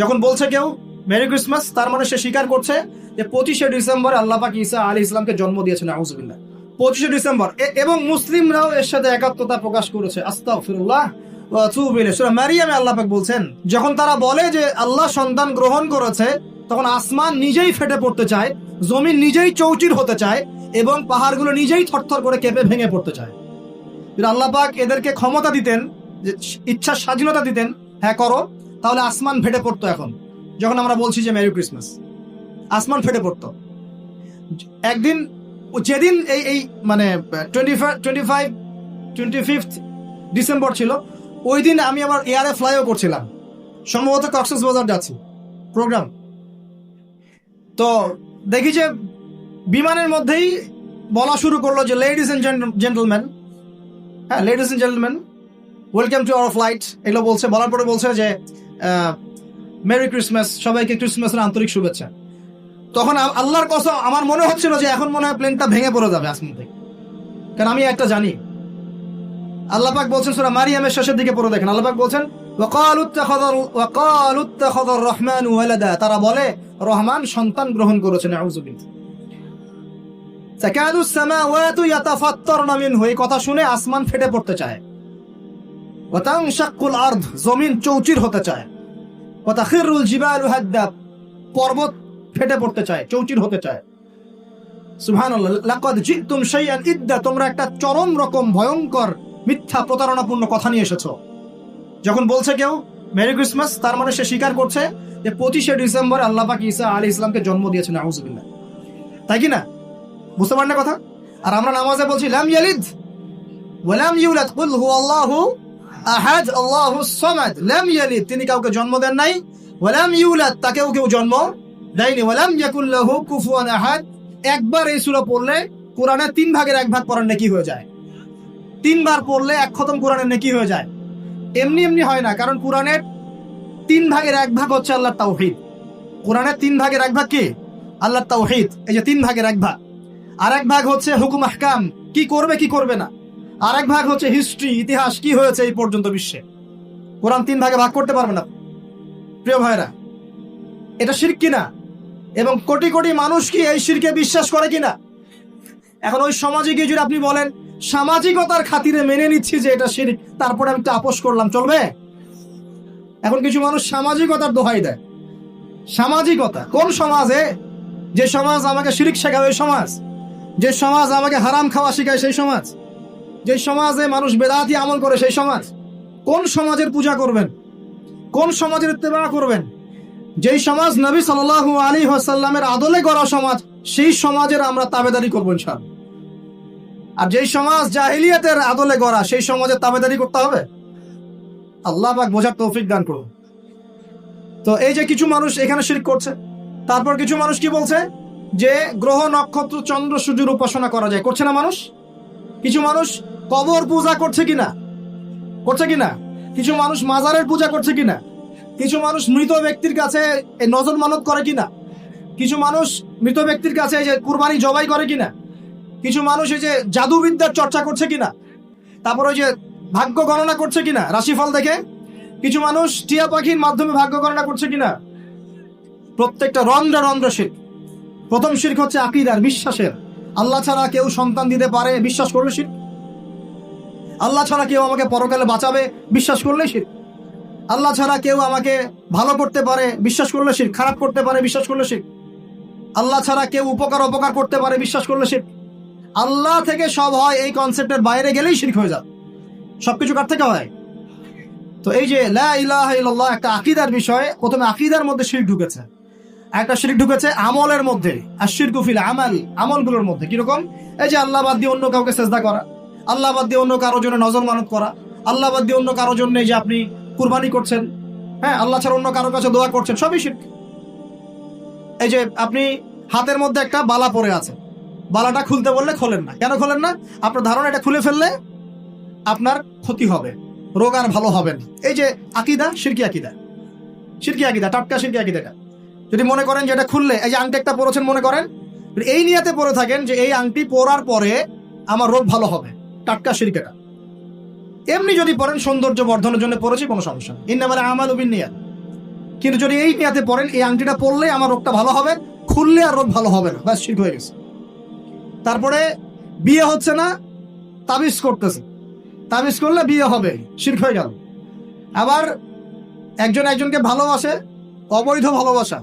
যখন বলছে কেউ মেরি ক্রিসমাস তার মানে সে স্বীকার করছে যে পঁচিশে ডিসেম্বর আল্লাহ পাক ঈসা আলী ইসলামকে জন্ম দিয়েছেন আউজবিল্লাহ পঁচিশে ডিসেম্বর। এবং মুসলিমরাও এর সাথে একাত্মতা প্রকাশ করেছে। মারিয়ামে আল্লাহ বলছেন, যখন তারা বলে যে আল্লাহ সন্তান গ্রহণ করেছে, তখন আসমান নিজেই ফেটে পড়তে চায়, জমিন নিজেই চৌচির হতে চায়, এবং পাহাড়গুলো নিজেই থরথর করে কেঁপে ভেঙে পড়তে চায়। যদি আল্লাহ পাক এদেরকে ক্ষমতা দিতেন, যে ইচ্ছার স্বাধীনতা দিতেন হ্যাঁ করো তাহলে আসমান ফেটে পড়তো এখন। যখন আমরা বলছি যে মেরি ক্রিসমাস আসমান ফেটে পড়তো। একদিন, যেদিন এই এই মানে twenty twenty five twenty fifth December ছিল, ওই দিন আমি আমার এয়ারে ফ্লাইও করছিলাম। সম্ভবত কক্সেস বাজার যাচ্ছি। প্রোগ্রাম তো দেখি যে বিমানের মধ্যেই বলা শুরু করল যে লেডিস এন্ড জেন্টলম্যান হ্যাঁ ladies and gentleman welcome to our flight এগুলো বলছে, বলার পরে বলছে যে মেরি ক্রিসমাস সবাইকে ক্রিসমাসের আন্তরিক শুভেচ্ছা। তখন আল্লাহর কসম, আমার মনে হচ্ছিল যে এখন মনে হয় প্লেনটা ভেঙে পড়ে যাবে আসমান থেকে। কারণ আমি একটা জানি। আল্লাহ পাক বলছেন সুরা মারিয়ামের শেষের দিকে পড়ে দেখেন। আল্লাহ পাক বলছেন রহমানু তারা বলে, রহমান সন্তান গ্রহণ করেছেন কথা শুনে আসমান ফেটে পড়তে চায়। আরদ জমিন চৌচির হতে চায় পর্বত ফেটে পড়তে চায় চৌচির হতে চায় তোমরা একটা চরম রকম ভয়ঙ্কর মিথ্যা প্রতারণাপূর্ণ কথা নিয়ে যখন বলছে কেউ মেরি ক্রিসমাস তার মানে সে স্বীকার করছে যে পঁচিশে ডিসেম্বর আল্লাহ পাক ঈসা আলী ইসলামকে জন্ম দিয়েছেন আউজুবিল্লাহ তাই কি না? বুঝতে পারেন না কথা? আর আমরা নামাজে বলছি ইয়ালিদ হুয়াল্লাহু আহাদ আল্লাহু সামাদ, লাম ইয়ালিদ, তিনি কাউকে জন্ম দেন নাই ওয়ালাম ইউলাদ, তাকেও কেউ জন্ম দেয়নি ওয়ালাম ইয়াকুল লাহু কুফুয়ান আহাদ। একবার এই সূরা পড়লে কোরআনের তিন ভাগের এক ভাগ পড়ার নেকি হয়ে যায়। তিনবার পড়লে এক খতম কোরআনের নেকি হয়ে যায়। এমনি এমনি হয় না, কারণ কোরআনের তিন ভাগের এক ভাগ হচ্ছে আল্লাহর তাওহীদ। কোরআনের তিন ভাগের এক ভাগ কি? আল্লাহর তাওহীদ, এই যে তিন ভাগের এক ভাগ। আর এক ভাগ হচ্ছে হুকুম আহকাম কি করবে কি করবে না। আর এক ভাগ হচ্ছে হিস্ট্রি ইতিহাস, কি হয়েছে এই পর্যন্ত বিশ্বে? কোরআন তিন ভাগে ভাগ করতে পারবে না। প্রিয় ভাইরা এটা শিরক কিনা? এবং কোটি কোটি মানুষ কি এই শিরকে বিশ্বাস করে কিনা? এখন ওই সমাজে গিয়ে যদি আপনি বলেন, সামাজিকতার খাতিরে মেনে নিচ্ছি যে এটা শিরিক, তারপরে আমি আপোষ করলাম, চলবে? এখন কিছু মানুষ সামাজিকতার দোহাই দেয়। সামাজিকতা, কোন সমাজে? যে সমাজ আমাকে শিরিক শেখায়, ওই সমাজ। যে সমাজ আমাকে হারাম খাওয়া শেখায়, সেই সমাজ। যে সমাজে মানুষ বেদাতি আমল করে, সেই সমাজ কোন সমাজের পূজা করবেন? কোন সমাজের ইত্তেবা করবেন? যেই সমাজ নবী সাল্লাল্লাহু আলী হাসাল্লামের আদলে গড়া সমাজ, সেই সমাজের আমরা তাবেদারি করব ইনশাআল্লাহ। আর যেই সমাজ জাহিলিয়াতের আদলে গড়া, সেই সমাজের তাবেদারি করতে হবে? আল্লাহ পাক বোঝার তৌফিক দান করুন। তো এই যে কিছু মানুষ এখানে শিরক করছে, তারপর কিছু মানুষ কি বলছে? যে গ্রহ নক্ষত্র চন্দ্র সূর্যের উপাসনা করা যায়। করছে না মানুষ? কিছু মানুষ কবর পূজা করছে কিনা? করছে কিনা? কিছু মানুষ মাজারের পূজা করছে কিনা? কিছু মানুষ মৃত ব্যক্তির কাছে নজর মানত করে কিনা? কিছু মানুষ মৃত ব্যক্তির কাছে এই যে কুরবানি জবাই করে কিনা? কিছু মানুষ এই যে জাদুবিদ্যার চর্চা করছে কিনা? তারপর ওই যে ভাগ্য গণনা করছে কিনা? রাশিফল দেখে। কিছু মানুষ টিয়া পাখির মাধ্যমে ভাগ্য গণনা করছে কিনা? প্রত্যেকটা রন্ধ্র রন্ধ্র শির প্রথম শির্ক হচ্ছে আকিদার বিশ্বাসের। আল্লাহ ছাড়া কেউ সন্তান দিতে পারে? বিশ্বাস করলে শির। আল্লাহ ছাড়া কেউ আমাকে পরকালে বাঁচাবে? বিশ্বাস করলে শির। আল্লাহ ছাড়া কেউ আমাকে ভালো করতে পারে? বিশ্বাস করলে শির। খারাপ করতে পারে? বিশ্বাস করলে শির। আল্লাহ ছাড়া কেউ উপকার, অপকার করতে পারে? বিশ্বাস করলে শির। আল্লাহ থেকে সব হয় এই কনসেপ্টের বাইরে গেলেই শিরক হয়ে যাবে সবকিছু কার থেকে হয়? তো এই যে লা ইলাহা ইল্লাল্লাহ একটা আকিদার বিষয়ে প্রথমে আকিদার মধ্যে শিরক ঢুকেছে। একটা শিরিক ঢুকেছে আমলের মধ্যে। আর শিরকু ফিল আমাল, আমলগুলোর মধ্যে। কীরকম? এই যে আল্লাহ বাদ দিয়ে অন্য কাউকে চেষ্টা করা, আল্লাহ বাদ দিয়ে অন্য কারোর জন্য নজর মানত করা, আল্লাহ বাদ দিয়ে অন্য কারোর জন্য যে আপনি কুরবানি করছেন হ্যাঁ আল্লাহ ছাড়া অন্য কারোর কাছে দোয়া করছেন, সবই শিরক। এই যে আপনি হাতের মধ্যে একটা বালা পরে আছে বালাটা খুলতে বললে খোলেন না। কেন খোলেন না? আপনার ধারণা এটা খুলে ফেললে আপনার ক্ষতি হবে, রোগ আর ভালো হবে না। এই যে আকিদা সিরকি আকিদা। সিরকি আকিদা, টাটকা সিরকি আকিদাটা যদি মনে করেন যে এটা খুললে, এই যে আংটি একটা পরেছেন মনে করেন এই নিয়াতে পরে থাকেন যে এই আংটি পরার পরে আমার রোগ ভালো হবে, টাটকা সিরকেটা। এমনি যদি পড়েন সৌন্দর্য বর্ধনের জন্য পড়েছি কোনো সমস্যা নেই। ইন্নামারে আমাল উবিন নিয়াত। কিন্তু যদি এই নিয়াতে পড়েন এই আংটিটা পরলে আমার রোগটা ভালো হবে, খুললে আর রোগ ভালো হবে না। ব্যাস ঠিক হয়ে গেছে। তারপরে বিয়ে হচ্ছে না, তাবিজ করতেছে। তাবিজ করলে বিয়ে হবে শির্ক হয়ে গেল। আবার একজন একজনকে ভালোবাসে, অবৈধ ভালোবাসা।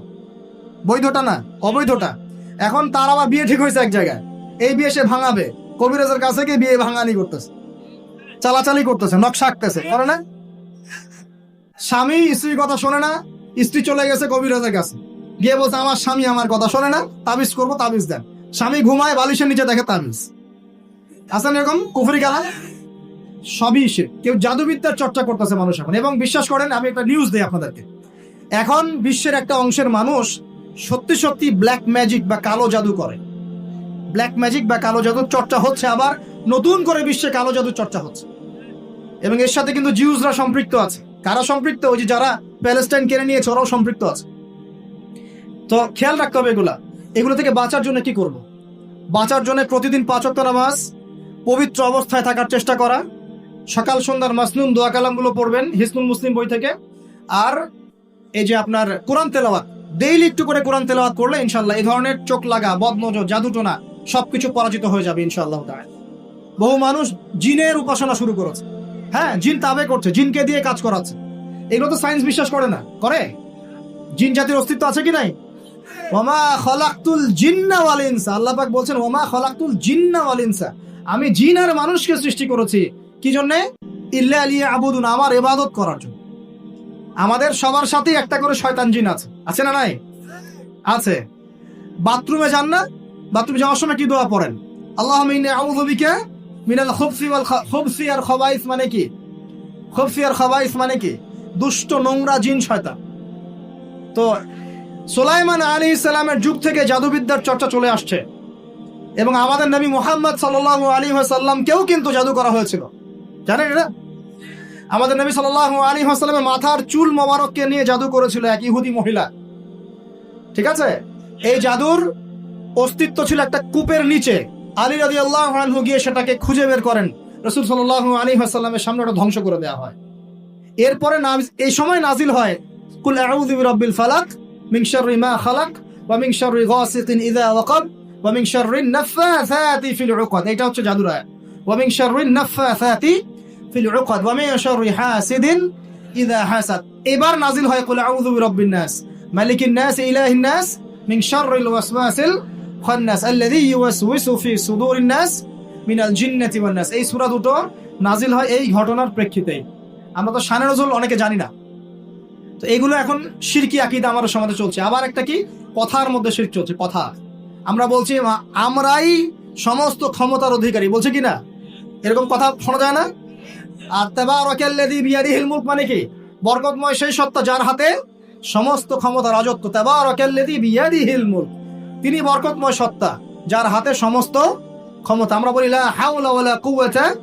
বৈধটা না, অবৈধটা। এখন তার আবার বিয়ে ঠিক হয়েছে এক জায়গায়। এই বিয়ে সে ভাঙাবে। কবিরাজের কাছে গিয়ে বিয়ে ভাঙানি করতেছে। চালাচালি করতেছে, নকশা আঁকতেছে, করে না? স্বামী স্ত্রীর কথা শোনে না, স্ত্রী চলে গেছে কবিরাজের কাছে। গিয়ে বলছে, আমার স্বামী আমার কথা শোনে না, তাবিজ করব, তাবিজ দেন। স্বামী ঘুমায়, বালিশের নিচে দেখে তাবিজ। আছেন এরকম কুফরি গালা সবই সে। কেউ জাদুবিদ্যার চর্চা করতেছে মানুষ এখন। এবং বিশ্বাস করেন, আমি একটা নিউজ দিই আপনাদেরকে। এখন বিশ্বের একটা অংশের মানুষ সত্যি সত্যি ব্ল্যাক ম্যাজিক বা কালো জাদু করে। ব্ল্যাক ম্যাজিক বা কালো জাদুর চর্চা হচ্ছে আবার নতুন করে বিশ্বে কালো জাদুর চর্চা হচ্ছে। এবং এর সাথে কিন্তু জিউসরা সম্পৃক্ত আছে। কারা সম্পৃক্ত? ওই যে যারা প্যালেস্টাইন কেড়ে নিয়েছে, ওরাও সম্পৃক্ত আছে। তো খেয়াল রাখতে হবে এগুলা। এগুলো থেকে বাঁচার জন্য কি করব? বাঁচার জন্য প্রতিদিন পাঁচ নামাজ, পবিত্র অবস্থায় থাকার চেষ্টা করা, সকাল, সন্ধ্যার মাসনুন দোয়া কালামগুলো পড়বেন, হিসনুল মুসলিম বই থেকে, আর এই যে আপনার কোরআন তেলাওয়াত ডেইলি একটু করে কোরআন তেলাওয়াত করলে ইনশাল্লাহ এই ধরনের চোখ লাগা, বদনজর জাদুটোনা সবকিছু পরাজিত হয়ে যাবে ইনশাআল্লাহ তাআলা। বহু মানুষ জিনের উপাসনা শুরু করেছে। হ্যাঁ জিন তাবে করছে, জিনকে দিয়ে কাজ করাচ্ছে। এগুলো তো সায়েন্স বিশ্বাস করে না। করে? জিন জাতির অস্তিত্ব আছে কি নাই? ওমা খলাকতুল জিন্না ওয়াল ইনসা। আল্লাহ পাক বলছেন, ওমা খলাকতুল জিন্না ওয়াল ইনসা। আমি জিন আর মানুষকে সৃষ্টি করেছি। কি জন্যে? ইল্লা আলিয়া আবুদুন আমার ইবাদত করার জন্য। আমাদের সবার সাথেই একটা করে শয়তান জিন আছে। আছে না নাই? আছে। বাথরুমে যান না? বাথরুমে যাওয়ার সময় কি দোয়া পড়েন? আল্লাহ ইন্নী আউযু বিকা মিনাল খুবসি ওয়াল আর খবাইস মানে কি? খুবসি আর খবাইস মানে কি? দুষ্ট, নোংরা জিন শয়তান। তো সোলাইমান আলী ইসলামের যুগ থেকে জাদুবিদ্যার চর্চা চলে আসছে। এবং আমাদের নবী মোহাম্মদ সাল্লাহ আলী সাল্লামকেও কিন্তু জাদু করা হয়েছিল। জানেন এটা আমাদের নবী সাল্লাহ আলী সাল্লামের মাথার চুল মোবারককে নিয়ে জাদু করেছিল এক ইহুদি মহিলা। ঠিক আছে? এই জাদুর অস্তিত্ব ছিল একটা কূপের নিচে। আলী রাজি আল্লাহ গিয়ে সেটাকে খুঁজে বের করেন। রসুল সাল্লাহ আলী সাল্লামের সামনে ওটা ধ্বংস করে দেওয়া হয়। এরপরে নাজ- এই সময় নাজিল হয়, কুল আউযু বিরাব্বিল ফালাক শাররি মা খালাক মিন শাররি গাসিকিন ইযা ওয়াকাব ওয়া মিন শাররি নাফাসাতি ফিল উকাদ এটা হচ্ছে জাদুর আয়াত। ওয়া শাররি নাফাসাতি এবার নাজিল হয় মিন মিনাল এই দুটো নাজিল হয় এই ঘটনার প্রেক্ষিতেই। আমরা তো শানে নজরুল অনেকে জানি না। তো এগুলো এখন শিরকি আকিদা আমাদের সমাজে চলছে। আবার একটা কি? কথার মধ্যে শিরক চলছে, কথা। আমরা বলছি, আমরাই সমস্ত ক্ষমতার অধিকারী। বলছে কি না? এরকম কথা শোনা যায় না? আর তেবারকাল্লাযী বিয়াদিহিল মুলক মানে কি? বরকতময় সেই সত্তা যার হাতে সমস্ত ক্ষমতা, রাজত্ব তেবারকাল্লাযী বিয়াদিহিল মুলক তিনি বরকতময় সত্তা যার হাতে সমস্ত ক্ষমতা। আমরা বলি, লা হাওলা ওয়ালা কুওয়াতা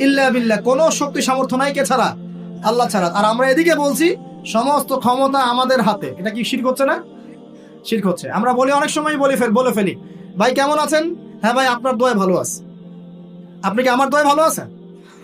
ইল্লা বিল্লাহ। কোনো শক্তি সামর্থ্য নাই কে ছাড়া? আল্লাহ ছাড়া। আর আমরা এদিকে বলছি, সমস্ত ক্ষমতা আমাদের হাতে। এটা কি শির হচ্ছে না? শির হচ্ছে। আমরা বলি, অনেক সময় বলি ফেল বলে ফেলি। ভাই, কেমন আছেন? হ্যাঁ ভাই, আপনার দোয়া ভালো আছে। আপনি কি আমার দোয়া ভালো আছেন?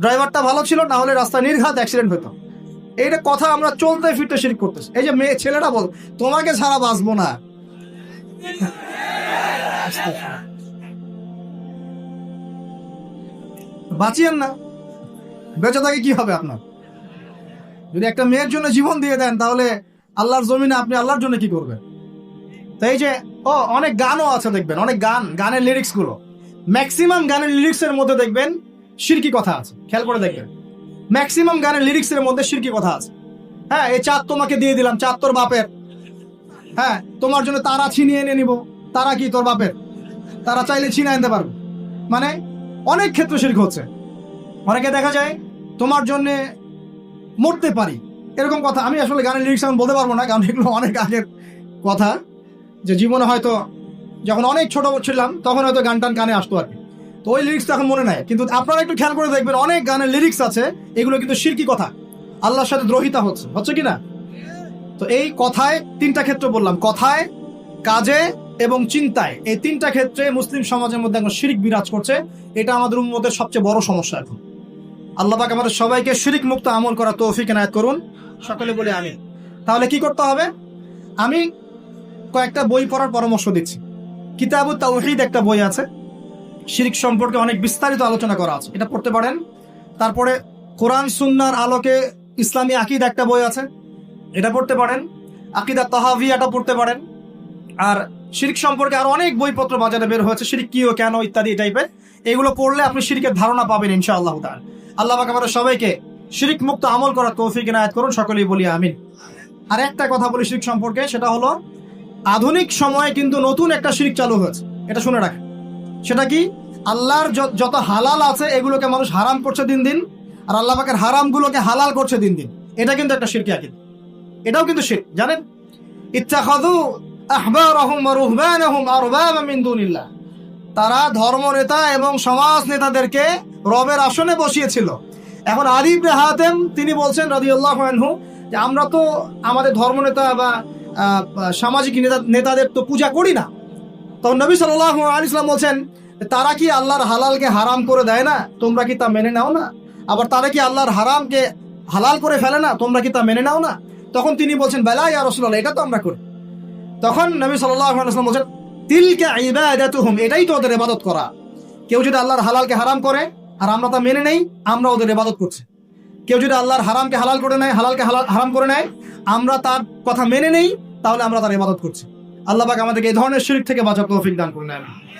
ড্রাইভারটা ভালো ছিল, না হলে রাস্তায় নির্ঘাত অ্যাক্সিডেন্ট হতো। এইটা কথা আমরা চলতে ফিরতে শিরিক করতেছি। এই যে মেয়ে, ছেলেটা বল, তোমাকে ছাড়া বাঁচবো না। বাঁচিয়েন না। বেঁচে থাকে কি হবে আপনার? যদি একটা মেয়ের জন্য জীবন দিয়ে দেন, তাহলে আল্লাহর জমিনে আপনি আল্লাহর জন্য কি করবেন? তো এই যে, ও, অনেক গানও আছে দেখবেন, অনেক গান, গানের লিরিক্সগুলো। ম্যাক্সিমাম গানের লিরিক্স এর মধ্যে দেখবেন শিরকি কথা আছে, খেয়াল করে দেখবেন। ম্যাক্সিমাম গানের লিরিক্স এর মধ্যে শিরকি কথা আছে। হ্যাঁ এই চাঁদ তোমাকে দিয়ে দিলাম, চাঁদ তোর বাপের। হ্যাঁ তোমার জন্য তারা ছিনিয়ে এনে নিব। তারা কি তোর বাপের? তারা চাইলে ছিনিয়ে আনতে পারবে। মানে অনেক ক্ষেত্রে শিরক হচ্ছে। অনেকে দেখা যায় তোমার জন্যে মরতে পারি। এরকম কথা, আমি আসলে গানের লিরিক্স আমি বলতে পারব না, কারণ এগুলো অনেক আগের কথা। যে জীবনে হয়তো যখন অনেক ছোট ছিলাম, তখন হয়তো গান টান কানে আসতো আর কি। তো ওই লিরিক্স এখন মনে নাই। কিন্তু আপনারা একটু খেয়াল করে দেখবেন, অনেক গানের লিরিক্স আছে, এগুলো কিন্তু শিরকি কথা। আল্লাহর সাথে দ্রোহিতা হচ্ছে হচ্ছে কি না? তো এই কথায় তিনটা ক্ষেত্র বললাম, কথায়, কাজে এবং চিন্তায়। এই তিনটা ক্ষেত্রে মুসলিম সমাজের মধ্যে এখন শিরিক বিরাজ করছে, এটা আমাদের উম্মতের সবচেয়ে বড় সমস্যা এখন। আল্লাহ পাক আমাদের সবাইকে শিরিক মুক্ত আমল করা তৌফিক এনায়ত করুন। সকলে বলে আমি তাহলে কি করতে হবে? আমি কয়েকটা বই পড়ার পরামর্শ দিচ্ছি। কিতাবুত তাওহীদ একটা বই আছে। শিরিক সম্পর্কে অনেক বিস্তারিত আলোচনা করা আছে। এটা পড়তে পারেন। তারপরে কোরআন সুন্নার আলোকে ইসলামী আকিদ একটা বই আছে। এটা পড়তে পারেন। আকিদা তাহাভিয়াটা পড়তে পারেন। আর শিরিক সম্পর্কে আরও অনেক বইপত্র বাজারে বের হয়েছে। শিরিক কি ও কেন ইত্যাদি টাইপের। এগুলো পড়লে আপনি শিরিকের ধারণা পাবেন তাআলা। আল্লাহ পাক আমাদের সবাইকে শিরিক মুক্ত আমল করার তৌফিক এনায়েত করুন। সকলেই বলি আমিন। আর একটা কথা বলি শিরিক সম্পর্কে, সেটা হলো আধুনিক সময়ে কিন্তু নতুন একটা শিরিক চালু হয়েছে। এটা শুনে রাখেন। সেটা কি? আল্লাহর যত হালাল আছে, এগুলোকে মানুষ হারাম করছে দিন দিন, আর আল্লাহ পাকের হারামগুলোকে হালাল করছে দিন দিন। এটা কিন্তু একটা শিরকি আকিদ। এটাও কিন্তু শিরক জানেন? মিন দুনিল্লাহ। তারা ধর্ম নেতা এবং সমাজ নেতাদেরকে রবের আসনে বসিয়েছিল। এখন ইবনে হাতেম, তিনি বলছেন আনহু, যে আমরা তো আমাদের ধর্মনেতা বা সামাজিক নেতা, নেতাদের তো পূজা করি না। তখন নবী সাল্লাল্লাহু আলাইহি ইসলাম বলছেন, তারা কি আল্লাহর হালালকে হারাম করে দেয় না? তোমরা কি তা মেনে নাও না? আবার তারা কি আল্লাহর হারামকে হালাল করে ফেলে না? তোমরা কি তা মেনে নাও না? তখন তিনি বলছেন, বেলা ইয়া রাসূলুল্লাহ, এটা তো আমরা করি। তখন নবী ওয়াসাল্লাম বলছেন, তিলকা ইবাদাতুহুম, এটাই তো ওদের ইবাদত করা। কেউ যদি আল্লাহর হালালকে হারাম করে, আর আমরা তা মেনে নেই, আমরা ওদের ইবাদত করছি। কেউ যদি আল্লাহর হারামকে হালাল করে নেয়, হালালকে হালাল, হারাম করে নেয়, আমরা তার কথা মেনে নেই, তাহলে আমরা তার ইবাদত করছি। আল্লাহ আমাদেরকে এই ধরনের শিরিক থেকে বাঁচা তৌফিক দান করুন আমিন।